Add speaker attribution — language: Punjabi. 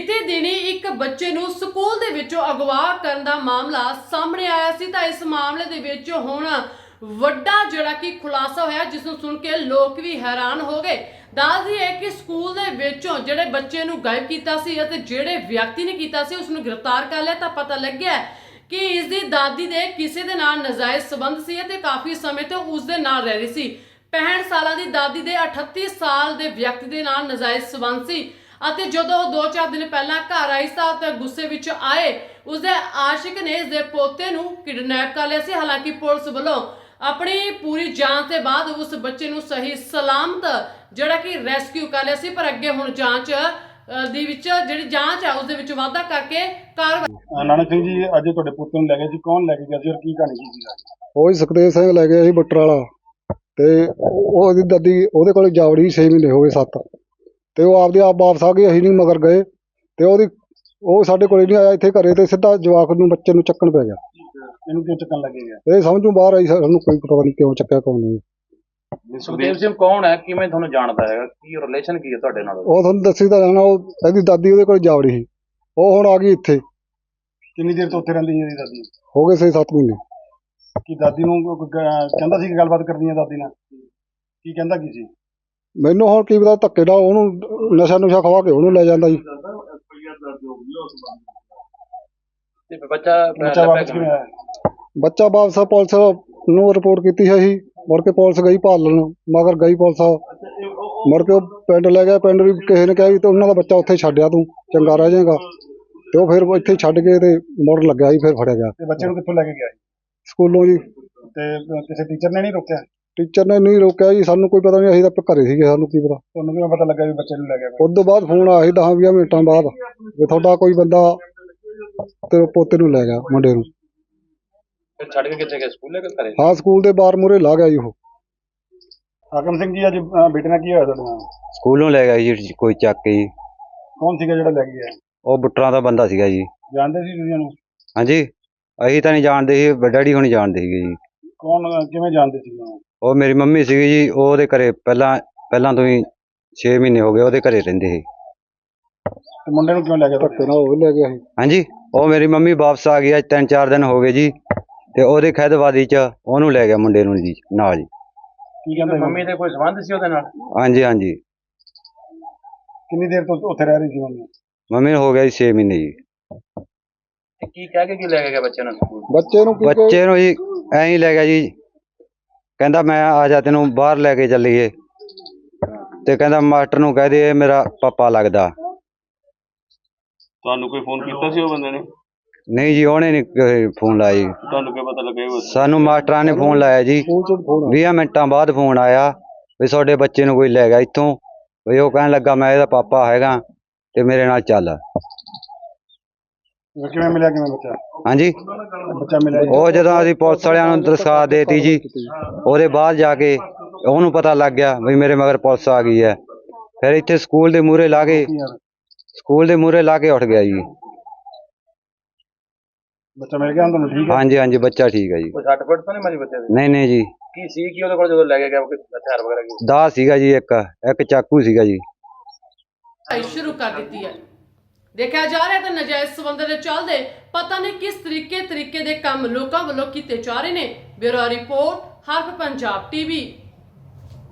Speaker 1: ਬੀਤੇ ਦਿਨੀ ਇੱਕ ਬੱਚੇ ਨੂੰ ਸਕੂਲ ਦੇ ਵਿੱਚੋਂ ਅਗਵਾ ਕਰਨ ਦਾ ਮਾਮਲਾ ਸਾਹਮਣੇ ਆਇਆ ਸੀ ਤਾਂ ਇਸ ਮਾਮਲੇ ਦੇ ਵਿੱਚ ਹੁਣ ਵੱਡਾ ਜਿਹੜਾ ਕਿ ਖੁਲਾਸਾ ਹੋਇਆ, ਜਿਸ ਨੂੰ ਸੁਣ ਕੇ ਲੋਕ ਵੀ ਹੈਰਾਨ ਹੋ ਗਏ। ਦੱਸਦੀ ਹੈ ਕਿ ਸਕੂਲ ਦੇ ਵਿੱਚੋਂ ਜਿਹੜੇ ਬੱਚੇ ਨੂੰ ਗਾਇਬ ਕੀਤਾ ਸੀ ਅਤੇ ਜਿਹੜੇ ਵਿਅਕਤੀ ਨੇ ਕੀਤਾ ਸੀ ਉਸ ਨੂੰ ਗ੍ਰਿਫਤਾਰ ਕਰ ਲਿਆ ਤਾਂ ਪਤਾ ਲੱਗਿਆ ਕਿ ਇਸ ਦੀ ਦਾਦੀ ਦੇ ਕਿਸੇ ਦੇ ਨਾਲ ਨਜਾਇਜ਼ ਸਬੰਧ ਸੀ ਅਤੇ ਕਾਫੀ ਸਮੇਂ ਤੋਂ ਉਸ ਦੇ ਨਾਲ ਰਹਿ ਰਹੀ ਸੀ। 65 ਸਾਲਾਂ ਦੀ ਦਾਦੀ ਦੇ 38 ਸਾਲ ਦੇ ਵਿਅਕਤੀ ਦੇ ਨਾਲ ਨਜਾਇਜ਼ ਸਬੰਧ ਸੀ। ਅਤੇ ਜਦੋਂ ਉਹ 2-4 ਦਿਨ ਪਹਿਲਾਂ ਘਰ ਆਈ ਤਾਂ ਤੇ ਗੁੱਸੇ ਵਿੱਚ ਆਏ ਉਸਦੇ ਆਸ਼ਿਕ ਨੇ ਇਸ ਦੇ ਪੋਤੇ ਨੂੰ ਕਿਡਨੈਪ ਕਰ ਲਿਆ ਸੀ। ਹਾਲਾਂਕਿ ਪੁਲਿਸ ਵੱਲੋਂ ਆਪਣੀ ਪੂਰੀ ਜਾਂਚ ਦੇ ਬਾਅਦ ਉਸ ਬੱਚੇ ਨੂੰ ਸਹੀ ਸਲਾਮਤ ਜਿਹੜਾ ਕਿ ਰੈਸਕਿਊ ਕਰ ਲਿਆ ਸੀ ਪਰ ਅੱਗੇ ਹੁਣ ਜਾਂਚ ਦੀ ਵਿੱਚ ਜਿਹੜੀ ਜਾਂਚ ਆ ਉਸ ਦੇ ਵਿੱਚ ਵਾਧਾ ਕਰਕੇ ਕਾਰਵਾਈ
Speaker 2: ਨਾਨਕ ਸਿੰਘ ਜੀ ਅੱਜ ਤੁਹਾਡੇ ਪੁੱਤ ਨੂੰ ਲੈ ਗਏ ਸੀ। ਕੌਣ ਲੈ ਕੇ ਗਿਆ ਸੀ ਔਰ ਕੀ ਕਹਾਣੀ ਕੀ ਸੀ
Speaker 3: ਉਹ ਹੀ ਸੁਖਦੇਵ ਸਿੰਘ ਲੈ ਗਿਆ ਸੀ ਬੱਟਰ ਵਾਲਾ। ਤੇ ਉਹ- ਉਹਦੀ ਦਾਦੀ ਉਹਦੇ ਕੋਲ ਜਾਵੜੀ 6 ਮਹੀਨੇ ਹੋ ਗਏ 7 ਤੇ ਉਹ ਆਪਦੇ ਆਪ ਵਾਪਸ ਆ ਗਈ ਅਸੀਂ ਨਹੀਂ ਮਗਰ ਗਏ ਤੇ ਉਹਦੀ ਉਹ ਸਾਡੇ ਕੋਲ ਨਹੀਂ ਆਇਆ ਇੱਥੇ ਘਰੇ ਤੇ ਸਿੱਧਾ ਜਵਾਕ ਨੂੰ ਬੱਚੇ ਨੂੰ ਚੱਕਣ ਪੈ ਗਿਆ।
Speaker 2: ਇਹਨੂੰ ਕਿਉਂ ਚੱਕਣ ਲੱਗੇ ਗਿਆ?
Speaker 3: ਇਹ ਸਮਝੋਂ ਬਾਹਰ ਆਈ ਸਾਨੂੰ ਕੋਈ ਪਤਾ ਨਹੀਂ ਕਿਉਂ ਚੱਕਿਆ ਕਿਉਂ ਨਹੀਂ।
Speaker 4: ਸੁਖਦੇਵ ਸਿੰਘ ਕੌਣ ਹੈ? ਕਿਵੇਂ ਤੁਹਾਨੂੰ ਜਾਣਦਾ ਹੈਗਾ? ਕੀ ਰਿਲੇਸ਼ਨ ਕੀ ਹੈ ਤੁਹਾਡੇ ਨਾਲ?
Speaker 3: ਉਹ ਤੁਹਾਨੂੰ ਦੱਸੀ ਤਾਂ ਜਾਣਾ ਉਹ ਇਹਦੀ ਦਾਦੀ ਉਹਦੇ ਕੋਲ ਜਾਵੜੀ ਸੀ। ਉਹ ਹੁਣ ਆ ਗਈ ਇੱਥੇ।
Speaker 2: ਕਿੰਨੀ ਦੇਰ ਤੋਂ ਉੱਥੇ ਰਹਿੰਦੀ ਸੀ ਇਹਦੀ ਦਾਦੀ?
Speaker 3: ਹੋ ਗਏ 6-7 ਮਹੀਨੇ।
Speaker 2: ਕੀ ਦਾਦੀ ਨੂੰ ਕੋਈ ਗ- ਕਹਿੰਦਾ ਸੀ ਕਿ ਗੱਲਬਾਤ ਕਰਨੀ ਹੈ ਦਾਦੀ ਨਾਲ? ਕੀ ਕਹਿੰਦਾ ਕੀ ਸੀ?
Speaker 3: ਮੈਨੂੰ ਹੁਣ ਕੀ ਪਤਾ ਧੱਕੇ ਨਾਲ ਉਹਨੂੰ ਨਸ਼ਾ ਨੁਸ਼ਾ ਖਵਾ ਕੇ ਉਹਨੂੰ ਲੈ ਜਾਂਦਾ ਜੀ।
Speaker 4: ਤੇ ਬੱਚਾ
Speaker 2: ਵਾਪਸ
Speaker 4: ਕਿਵੇਂ?
Speaker 2: ਕਿਵੇਂ ਆਇਆ?
Speaker 3: ਬੱਚਾ ਵਾਪਸ ਪੁਲਿਸ ਨੂੰ ਰਿਪੋਰਟ ਕੀਤੀ ਹੈ ਜੀ। ਮੁੜ ਕੇ ਪੁਲਿਸ ਗਈ ਭਾਲਣ ਮਗਰ ਗਈ ਪੁਲਿਸ। ਮੁੜ ਕੇ ਉਹ ਪਿੰਡ ਲੈ ਗਿਆ ਪਿੰਡ ਵੀ ਕਿਸੇ ਨੇ ਕਿਹਾ ਵੀ ਤੇ ਉਹਨਾਂ ਦਾ ਬੱਚਾ ਉੱਥੇ ਛੱਡਿਆ ਤੂੰ ਚੰਗਾ ਰਹਿ ਜਾਏਗਾ। ਤੇ ਉਹ ਫਿਰ ਇੱਥੇ ਹੀ ਛੱਡ ਕੇ ਤੇ ਮੁੜ ਲੱਗਿਆ ਜੀ ਫਿਰ ਫੜਿਆ ਗਿਆ।
Speaker 2: ਤੇ ਬੱਚੇ ਨੂੰ ਕਿੱਥੋਂ ਲੈ ਕੇ ਗਿਆ ਸੀ?
Speaker 3: ਸਕੂਲੋਂ ਜੀ।
Speaker 2: ਤੇ ਕਿਸੇ ਟੀਚਰ ਨੇ ਨਹੀਂ ਰੋਕਿਆ?
Speaker 3: ਟੀਚਰ ਨੇ ਨਹੀਂ ਰੋਕਿਆ ਜੀ ਸਾਨੂੰ ਕੋਈ ਪਤਾ ਨਹੀਂ ਅਸੀਂ ਤਾਂ ਘਰੇ ਸੀਗੇ ਸਾਨੂੰ ਕੀ ਪਤਾ।
Speaker 2: ਤੁਹਾਨੂੰ ਕਿਵੇਂ ਪਤਾ ਲੱਗਾ ਵੀ ਬੱਚੇ ਨੂੰ ਲੈ ਗਿਆ ਕੋਈ?
Speaker 3: ਉਸ ਤੋਂ ਬਾਅਦ ਫੋਨ ਆਇਆ ਸੀ 10 20 ਮਿੰਟਾਂ ਬਾਅਦ ਵੀ ਤੁਹਾਡਾ ਕੋਈ ਬੰਦਾ ਤੇਰੇ ਪੋਤੇ ਨੂੰ ਲੈ ਗਿਆ ਮੁੰਡੇ ਨੂੰ।
Speaker 4: ਫਿਰ ਛੱਡ ਕੇ ਕਿੱਥੇ ਗਏ? ਸਕੂਲੇ ਕਿ ਘਰੇ?
Speaker 3: ਹਾਂ ਸਕੂਲ ਦੇ ਬਾਹਰ ਮੂਹਰੇ ਲਾ ਗਿਆ ਜੀ ਉਹ।
Speaker 2: ਹਾਕਮ ਸਿੰਘ ਜੀ ਅੱਜ ਬੇਟੇ ਨਾਲ ਕੀ ਹੋਇਆ ਤੁਹਾਡੇ ਨਾਲ?
Speaker 5: ਸਕੂਲੋਂ ਲੈ ਗਿਆ ਜੀ ਕੋਈ ਚੱਕ ਕੇ ਜੀ।
Speaker 2: ਕੌਣ ਸੀਗਾ ਜਿਹੜਾ ਲੈ ਕੇ ਗਿਆ?
Speaker 5: ਉਹ ਬੁੱਟਰਾਂ ਦਾ ਬੰਦਾ ਸੀਗਾ ਜੀ।
Speaker 2: ਜਾਣਦੇ ਸੀ ਤੁਸੀਂ ਉਹਨੂੰ?
Speaker 5: ਹਾਂਜੀ। ਅਸੀਂ ਤਾਂ ਨਹੀਂ ਜਾਣਦੇ ਸੀ ਡੈਡੀ ਹੁਣੀ ਜਾਣਦੇ ਸੀਗੇ ਜੀ।
Speaker 2: ਕੌਣ ਕਿਵੇਂ ਜਾਣਦੇ ਸੀ ਉਹਨੂੰ?
Speaker 5: ਉਹ ਮੇਰੀ ਮੰਮੀ ਸੀਗੀ ਜੀ ਉਹ ਉਹਦੇ ਘਰੇ ਪਹਿਲਾਂ ਪਹਿਲਾਂ ਤੋਂ ਹੀ 6 ਮਹੀਨੇ ਹੋ ਗਏ ਉਹਦੇ ਘਰੇ ਰਹਿੰਦੇ ਸੀ।
Speaker 2: ਤੇ ਮੁੰਡੇ ਨੂੰ ਕਿਉਂ ਲੈ ਗਿਆ
Speaker 3: ਧੱਕੇ ਨਾਲ ਉਹ ਲੈ ਗਿਆ ਸੀ।
Speaker 5: ਹਾਂਜੀ ਉਹ ਮੇਰੀ ਮੰਮੀ ਵਾਪਸ ਆ ਗਈ ਅੱਜ ਤਿੰਨ ਚਾਰ ਦਿਨ ਹੋ ਗਏ ਜੀ ਤੇ ਉਹਦੇ ਖੈਦਵਾਦੀ ਚ ਉਹਨੂੰ ਲੈ ਗਿਆ ਮੁੰਡੇ ਨੂੰ ਜੀ ਨਾਲ ਜੀ
Speaker 2: ਕੀ ਕਹਿੰਦੇ
Speaker 4: ਮੰਮੀ ਦੇ ਕੋਈ ਸੰਬੰਧ ਸੀ ਉਹਦੇ ਨਾਲ?
Speaker 5: ਹਾਂਜੀ ਹਾਂਜੀ।
Speaker 2: ਕਿੰਨੀ ਦੇਰ ਤੋਂ ਉੱਥੇ ਰਹਿ ਰਹੀ ਸੀ ਮੰਮੀ?
Speaker 5: ਮੰਮੀ ਨੂੰ ਹੋ ਗਿਆ ਜੀ 6 ਮਹੀਨੇ ਜੀ।
Speaker 4: ਤੇ ਕੀ ਕਹਿ ਕੇ ਕੀ ਲੈ ਕੇ ਗਿਆ ਬੱਚੇ ਨੂੰ ਸਕੂਲ?
Speaker 3: ਬੱਚੇ ਨੂੰ ਕੀ
Speaker 5: ਬੱਚੇ ਨੂੰ ਜੀ ਐਂ ਹੀ ਲੈ ਗਿਆ ਜੀ ਕਹਿੰਦਾ ਮੈਂ ਆ ਜਾ ਤੈਨੂੰ ਬਾਹਰ ਲੈ ਕੇ ਚੱਲੀਏ। ਤੇ ਕਹਿੰਦਾ ਮਾਸਟਰ ਨੂੰ ਕਹਿ ਦੇ ਇਹ ਮੇਰਾ ਪਾਪਾ ਲੱਗਦਾ।
Speaker 6: ਤੁਹਾਨੂੰ ਕੋਈ ਫੋਨ ਕੀਤਾ ਸੀ ਉਹ ਬੰਦੇ ਨੇ?
Speaker 5: ਨਹੀਂ ਜੀ ਉਹਨੇ ਨਹੀਂ ਫੋਨ ਲਾਇਆ ਜੀ।
Speaker 6: ਤੁਹਾਨੂੰ ਕੀ ਪਤਾ ਲੱਗਿਆ ਉਹ
Speaker 5: ਸਾਨੂੰ ਮਾਸਟਰਾਂ ਨੇ ਫੋਨ ਲਾਇਆ ਜੀ।
Speaker 3: ਸਕੂਲ ਚ ਫੋਨ
Speaker 5: 20 ਮਿੰਟਾਂ ਬਾਅਦ ਫੋਨ ਆਇਆ ਵੀ ਤੁਹਾਡੇ ਬੱਚੇ ਨੂੰ ਕੋਈ ਲੈ ਗਿਆ ਇੱਥੋਂ। ਵੀ ਉਹ ਕਹਿਣ ਲੱਗਾ ਮੈਂ ਇਹਦਾ ਪਾਪਾ ਹੈਗਾ ਤੇ ਮੇਰੇ ਨਾਲ ਚੱਲ।
Speaker 2: ਕਿਵੇਂ ਮਿਲਿਆ ਕਿਵੇਂ ਬੱਚਾ?
Speaker 5: ਹਾਂਜੀ।
Speaker 2: ਬੱਚਾ ਮਿਲਿਆ ਜੀ।
Speaker 5: ਉਹ ਜਦੋਂ ਅਸੀਂ ਪੁਲਿਸ ਵਾਲਿਆਂ ਨੂੰ ਦਰਖਾਸਤ ਦੇਤੀ ਜੀ ਉਹਦੇ ਬਾਅਦ ਜਾ ਕੇ ਉਹਨੂੰ ਪਤਾ ਲੱਗ ਗਿਆ ਵੀ ਮੇਰੇ ਮਗਰ ਪੁਲਿਸ ਆ ਗਈ ਹੈ। ਫਿਰ ਇੱਥੇ ਸਕੂਲ ਦੇ ਮੂਹਰੇ ਲਾ ਕੇ ਸਕੂਲ ਦੇ ਮੂਹਰੇ ਲਾ ਕੇ ਉੱਠ ਗਿਆ ਜੀ।
Speaker 2: ਬੱਚਾ ਮਿਲ ਗਿਆ ਹੁਣ ਤੁਹਾਨੂੰ ਠੀਕ ਹੈ?
Speaker 5: ਹਾਂਜੀ ਹਾਂਜੀ ਬੱਚਾ ਠੀਕ ਹੈ ਜੀ।
Speaker 4: ਕੋਈ ਸੱਟ ਫੁੱਟ ਤਾਂ ਨਹੀਂ ਮਾਰੀ ਬੱਚੇ ਦੇ?
Speaker 5: ਨਹੀਂ ਨਹੀਂ ਜੀ।
Speaker 4: ਕੀ ਸੀ ਕੀ ਉਹਦੇ ਕੋਲ ਜਦੋਂ ਲੈ ਕੇ ਗਿਆ ਕੋਈ ਹਥਿਆਰ ਵਗੈਰਾ ਕੀ?
Speaker 5: ਦਾ ਸੀਗਾ ਜੀ ਇੱਕ ਇੱਕ ਚਾਕੂ ਸੀਗਾ ਜੀ।
Speaker 1: ਸ਼ੁਰੂ ਕਰ ਦਿੱਤੀ ਹੈ। ਦੇਖਿਆ ਜਾ ਰਿਹਾ ਹੈ ਕਿ ਨਜਾਇਜ਼ ਸਬੰਧ ਦੇ ਚੱਲਦੇ ਪਤਾ ਨਹੀਂ ਕਿਸ ਤਰੀਕੇ ਤਰੀਕੇ ਦੇ ਕੰਮ ਲੋਕਾਂ ਵੱਲੋਂ ਕੀਤੇ ਜਾ ਰਹੇ ਨੇ। Bureau report, Haraf Punjab TV.